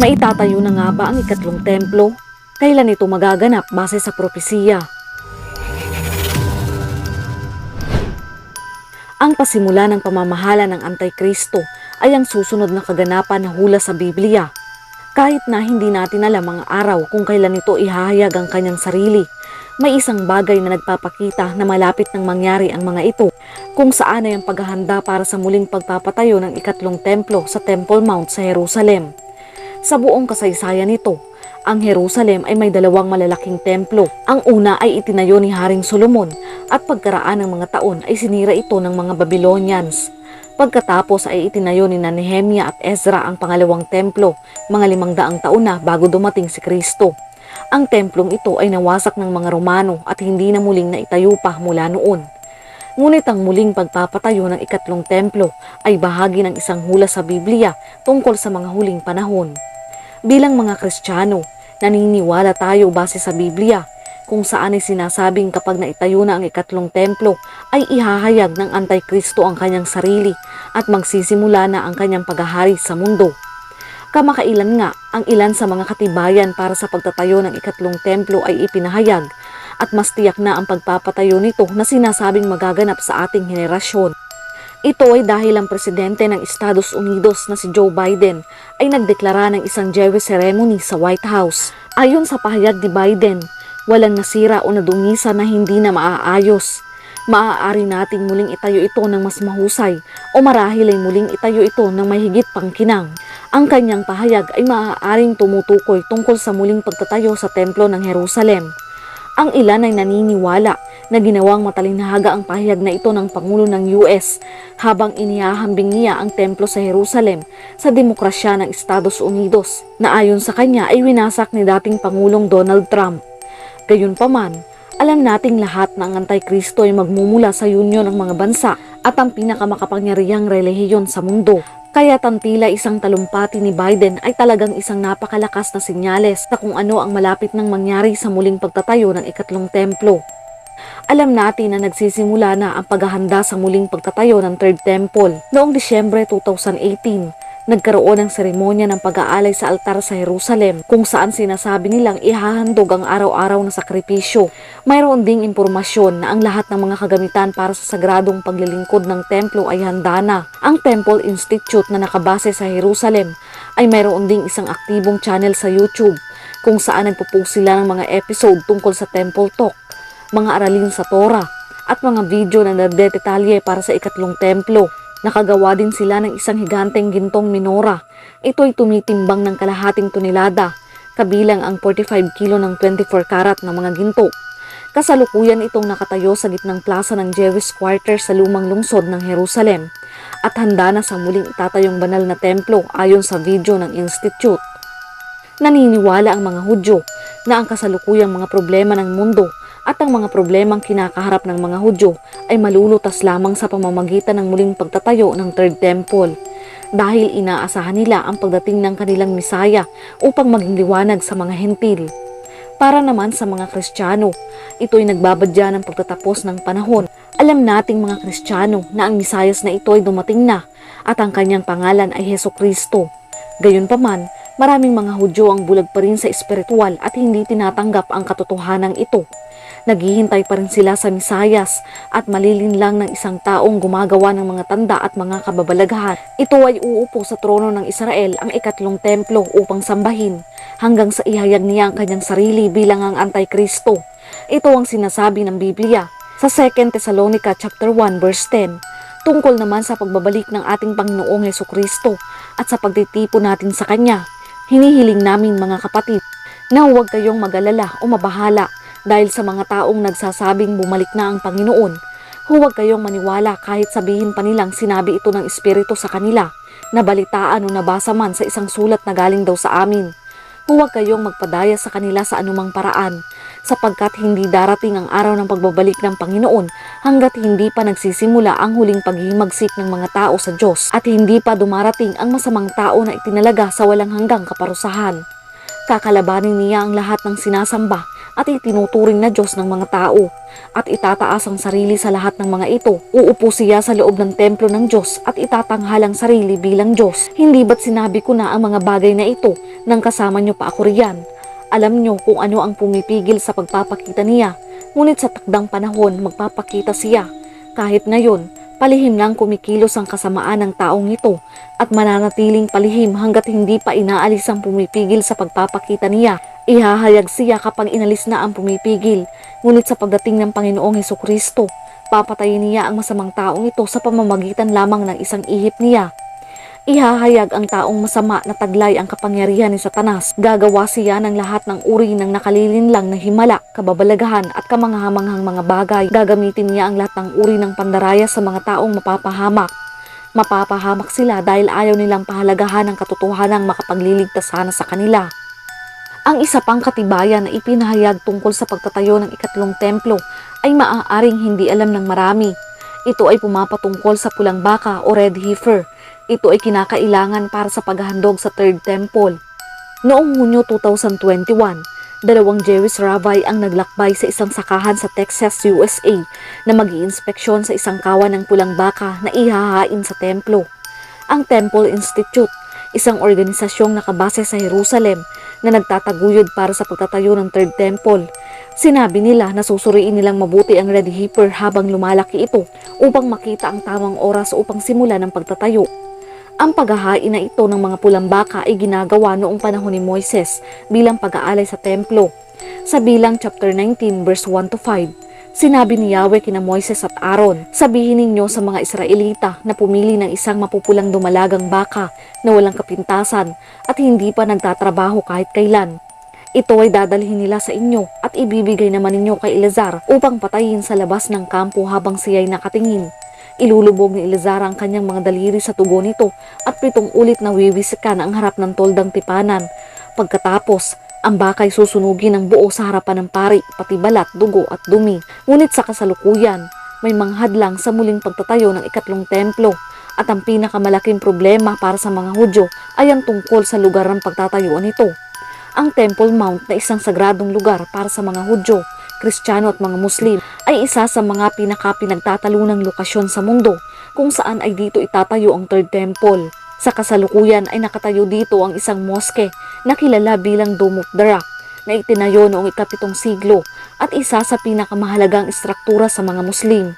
Maitatayo na nga ba ang ikatlong templo? Kailan ito magaganap base sa propesiya? Ang pasimula ng pamamahala ng Antikristo ay ang susunod na kaganapan na hula sa Biblia. Kahit na hindi natin alam ang araw kung kailan ito ihahayag ang kanyang sarili, may isang bagay na nagpapakita na malapit nang mangyari ang mga ito kung saan ay ang paghahanda para sa muling pagpapatayo ng ikatlong templo sa Temple Mount sa Jerusalem. Sa buong kasaysayan nito, ang Jerusalem ay may dalawang malalaking templo. Ang una ay itinayo ni Haring Solomon at pagkaraan ng mga taon ay sinira ito ng mga Babylonians. Pagkatapos ay itinayo ni Nehemia at Ezra ang pangalawang templo, mga limang daang taon na bago dumating si Kristo. Ang templong ito ay nawasak ng mga Romano at hindi na muling naitayo pa mula noon. Ngunit ang muling pagpapatayo ng ikatlong templo ay bahagi ng isang hula sa Biblia tungkol sa mga huling panahon. Bilang mga Kristiyano, naniniwala tayo base sa Biblia kung saan ay sinasabing kapag naitayo na ang ikatlong templo ay ihahayag ng Antikristo ang kanyang sarili at magsisimula na ang kanyang paghahari sa mundo. Kamakailan nga, ang ilan sa mga katibayan para sa pagtatayo ng ikatlong templo ay ipinahayag at mas tiyak na ang pagpapatayo nito na sinasabing magaganap sa ating henerasyon. Ito ay dahil ang presidente ng Estados Unidos na si Joe Biden ay nagdeklara ng isang Jewish ceremony sa White House. Ayon sa pahayag ni Biden, walang nasira o nadungisa na hindi na maaayos. Maaari nating muling itayo ito ng mas mahusay o marahil ay muling itayo ito ng may higit pang kinang. Ang kanyang pahayag ay maaaring tumutukoy tungkol sa muling pagtatayo sa templo ng Jerusalem. Ang ilan ay naniniwala na ginawang matalinhaga ang pahayag na ito ng Pangulo ng US habang inihahambing niya ang templo sa Jerusalem sa demokrasya ng Estados Unidos na ayon sa kanya ay winasak ni dating Pangulong Donald Trump. Gayunpaman, alam nating lahat na ang Antikristo ay magmumula sa union ng mga bansa at ang pinakamakapangyarihang relihiyon sa mundo. Kaya tantila isang talumpati ni Biden ay talagang isang napakalakas na sinyales na kung ano ang malapit nang mangyari sa muling pagtatayo ng ikatlong templo. Alam natin na nagsisimula na ang paghahanda sa muling pagtatayo ng Third Temple. Noong Disyembre 2018, nagkaroon ng seremonya ng pag-aalay sa altar sa Jerusalem kung saan sinasabi nilang ihahandog ang araw-araw na sakripisyo. Mayroon ding impormasyon na ang lahat ng mga kagamitan para sa sagradong paglilingkod ng templo ay handa na. Ang Temple Institute na nakabase sa Jerusalem ay mayroon ding isang aktibong channel sa YouTube kung saan nagpo-post sila ng mga episode tungkol sa Temple Talk mga aralin sa Torah at mga video na nagdedetalye para sa ikatlong templo. Nakagawa din sila ng isang higanteng gintong minora. Ito ay tumitimbang ng kalahating tonelada, kabilang ang 45 kilo ng 24 karat na mga ginto. Kasalukuyan itong nakatayo sa gitnang plaza ng Jewish Quarter sa lumang lungsod ng Jerusalem at handa na sa muling itatayong banal na templo ayon sa video ng Institute. Naniniwala ang mga Hudyo na ang kasalukuyang mga problema ng mundo at ang mga problemang kinakaharap ng mga Hudyo ay malulutas lamang sa pamamagitan ng muling pagtatayo ng Third Temple dahil inaasahan nila ang pagdating ng kanilang Misaya upang maging liwanag sa mga hentil. Para naman sa mga Kristiyano, ito ay nagbabadya ng pagtatapos ng panahon. Alam nating mga Kristiyano na ang Misayas na ito ay dumating na at ang kanyang pangalan ay Heso Kristo. Gayunpaman, maraming mga Hudyo ang bulag pa rin sa espiritual at hindi tinatanggap ang katotohanan ito. Naghihintay pa rin sila sa Misayas at malilin lang ng isang taong gumagawa ng mga tanda at mga kababalaghan. Ito ay uupo sa trono ng Israel ang ikatlong templo upang sambahin hanggang sa ihayag niya ang kanyang sarili bilang ang Antikristo. Ito ang sinasabi ng Biblia sa 2 Thessalonica chapter 1 verse 10 tungkol naman sa pagbabalik ng ating Panginoong Heso Kristo at sa pagtitipo natin sa Kanya. Hinihiling namin mga kapatid na huwag kayong mag-alala o mabahala dahil sa mga taong nagsasabing bumalik na ang Panginoon. Huwag kayong maniwala kahit sabihin pa nilang sinabi ito ng Espiritu sa kanila, na balitaan o nabasa man sa isang sulat na galing daw sa amin. Huwag kayong magpadaya sa kanila sa anumang paraan, sapagkat hindi darating ang araw ng pagbabalik ng Panginoon hanggat hindi pa nagsisimula ang huling paghihimagsik ng mga tao sa Diyos at hindi pa dumarating ang masamang tao na itinalaga sa walang hanggang kaparusahan. Kakalabanin niya ang lahat ng sinasamba at itinuturing na Diyos ng mga tao at itataas ang sarili sa lahat ng mga ito. Uupo siya sa loob ng templo ng Diyos at itatanghal ang sarili bilang Diyos. Hindi ba't sinabi ko na ang mga bagay na ito nang kasama niyo pa ako riyan. Alam niyo kung ano ang pumipigil sa pagpapakita niya, ngunit sa takdang panahon magpapakita siya. Kahit ngayon, palihim lang kumikilos ang kasamaan ng taong ito at mananatiling palihim hanggat hindi pa inaalis ang pumipigil sa pagpapakita niya. Ihahayag siya kapag inalis na ang pumipigil, ngunit sa pagdating ng Panginoong Heso Kristo, papatayin niya ang masamang taong ito sa pamamagitan lamang ng isang ihip niya. Ihahayag ang taong masama na taglay ang kapangyarihan ni Satanas. Gagawa siya ng lahat ng uri ng nakalilinlang na himala, kababalagahan at kamanghamanghang mga bagay. Gagamitin niya ang lahat ng uri ng pandaraya sa mga taong mapapahamak. Mapapahamak sila dahil ayaw nilang pahalagahan ang katotohanang makapagliligtas sana sa kanila. Ang isa pang katibayan na ipinahayag tungkol sa pagtatayo ng ikatlong templo ay maaaring hindi alam ng marami. Ito ay pumapatungkol sa pulang baka o red heifer. Ito ay kinakailangan para sa paghahandog sa third temple. Noong Hunyo 2021, dalawang Jewish rabbi ang naglakbay sa isang sakahan sa Texas, USA na mag inspeksyon sa isang kawan ng pulang baka na ihahain sa templo. Ang Temple Institute, isang organisasyong nakabase sa Jerusalem na nagtataguyod para sa pagtatayo ng third temple. Sinabi nila na susuriin nilang mabuti ang red heifer habang lumalaki ito upang makita ang tamang oras upang simula ng pagtatayo. Ang paghahain na ito ng mga pulang baka ay ginagawa noong panahon ni Moises bilang pag-aalay sa templo. Sa bilang chapter 19 verse 1 to 5, sinabi ni Yahweh kina Moises at Aaron, sabihin ninyo sa mga Israelita na pumili ng isang mapupulang dumalagang baka na walang kapintasan at hindi pa nagtatrabaho kahit kailan. Ito ay dadalhin nila sa inyo at ibibigay naman ninyo kay Elazar upang patayin sa labas ng kampo habang siya'y nakatingin. Ilulubog ni Elazar ang kanyang mga daliri sa tubo nito at pitong ulit na wiwisikan ang harap ng toldang tipanan. Pagkatapos, ang bakay susunugin ng buo sa harapan ng pari, pati balat, dugo at dumi. Ngunit sa kasalukuyan, may manghadlang sa muling pagtatayo ng ikatlong templo at ang pinakamalaking problema para sa mga Hudyo ay ang tungkol sa lugar ng pagtatayuan nito. Ang Temple Mount na isang sagradong lugar para sa mga Hudyo, Kristiyano at mga Muslim ay isa sa mga pinakapinagtatalunang lokasyon sa mundo kung saan ay dito itatayo ang Third Temple. Sa kasalukuyan ay nakatayo dito ang isang moske na kilala bilang Dome of the Rock na itinayo noong ikapitong siglo at isa sa pinakamahalagang istruktura sa mga Muslim.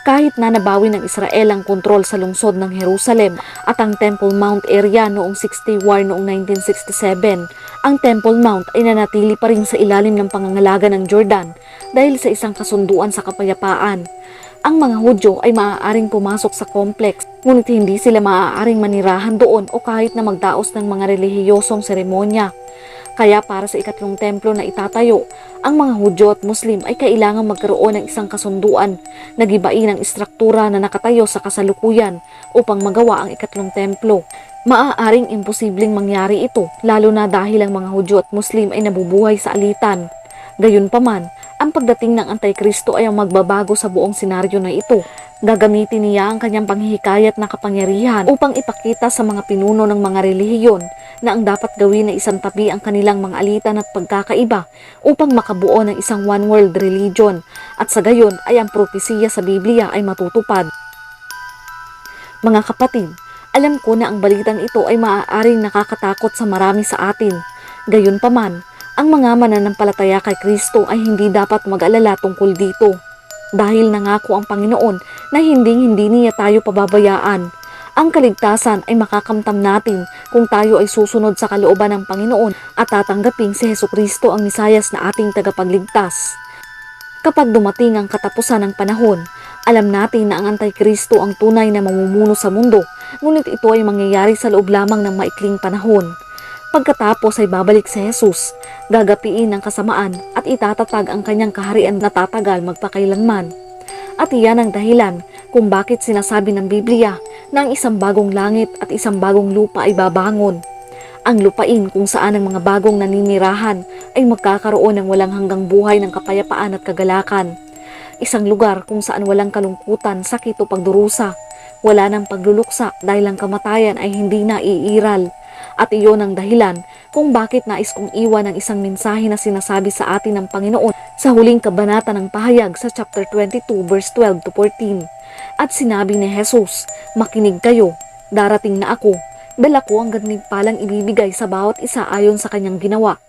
Kahit na nabawi ng Israel ang kontrol sa lungsod ng Jerusalem at ang Temple Mount area noong 60 war noong 1967, ang Temple Mount ay nanatili pa rin sa ilalim ng pangangalaga ng Jordan dahil sa isang kasunduan sa kapayapaan. Ang mga Hudyo ay maaaring pumasok sa complex, ngunit hindi sila maaaring manirahan doon o kahit na magdaos ng mga relihiyosong seremonya. Kaya para sa ikatlong templo na itatayo, ang mga Hudyo at Muslim ay kailangang magkaroon ng isang kasunduan na gibain ang istruktura na nakatayo sa kasalukuyan upang magawa ang ikatlong templo. Maaaring imposibleng mangyari ito lalo na dahil ang mga Hudyo at Muslim ay nabubuhay sa alitan. Gayunpaman, ang pagdating ng Antikristo ay ang magbabago sa buong senaryo na ito. Gagamitin niya ang kanyang panghihikayat na kapangyarihan upang ipakita sa mga pinuno ng mga relihiyon na ang dapat gawin ay isang tabi ang kanilang mga alitan at pagkakaiba upang makabuo ng isang one world religion at sa gayon ay ang propesiya sa Biblia ay matutupad. Mga kapatid, alam ko na ang balitang ito ay maaaring nakakatakot sa marami sa atin. Gayunpaman, ang mga mananampalataya kay Kristo ay hindi dapat mag-alala tungkol dito. Dahil nangako ang Panginoon na hindi hindi niya tayo pababayaan. Ang kaligtasan ay makakamtam natin kung tayo ay susunod sa kalooban ng Panginoon at tatanggapin si Heso Kristo ang Misayas na ating tagapagligtas. Kapag dumating ang katapusan ng panahon, alam natin na ang Antikristo ang tunay na mamumuno sa mundo, ngunit ito ay mangyayari sa loob lamang ng maikling panahon. Pagkatapos ay babalik si Jesus, gagapiin ang kasamaan at itatatag ang kanyang kaharian na tatagal magpakailanman. At iyan ang dahilan kung bakit sinasabi ng Biblia na ang isang bagong langit at isang bagong lupa ay babangon. Ang lupain kung saan ang mga bagong naninirahan ay magkakaroon ng walang hanggang buhay ng kapayapaan at kagalakan. Isang lugar kung saan walang kalungkutan, sakit o pagdurusa. Wala ng pagluluksa dahil ang kamatayan ay hindi na iiral. At iyon ang dahilan kung bakit nais kong iwan ang isang mensahe na sinasabi sa atin ng Panginoon sa huling kabanata ng pahayag sa chapter 22 verse 12 to 14. At sinabi ni Jesus, makinig kayo, darating na ako, Dala ko ang ganigpalang ibibigay sa bawat isa ayon sa kanyang ginawa.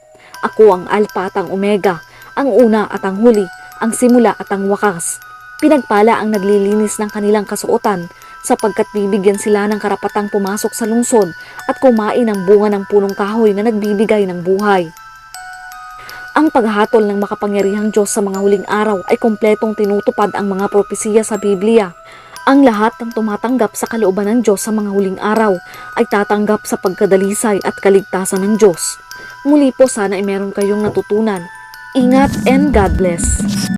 Ako ang alpha at ang omega, ang una at ang huli, ang simula at ang wakas. Pinagpala ang naglilinis ng kanilang kasuotan sapagkat bibigyan sila ng karapatang pumasok sa lungsod at kumain ng bunga ng punong kahoy na nagbibigay ng buhay. Ang paghatol ng makapangyarihang Diyos sa mga huling araw ay kompletong tinutupad ang mga propesiya sa Biblia. Ang lahat ng tumatanggap sa kalooban ng Diyos sa mga huling araw ay tatanggap sa pagkadalisay at kaligtasan ng Diyos. Muli po sana ay meron kayong natutunan. Ingat and God bless.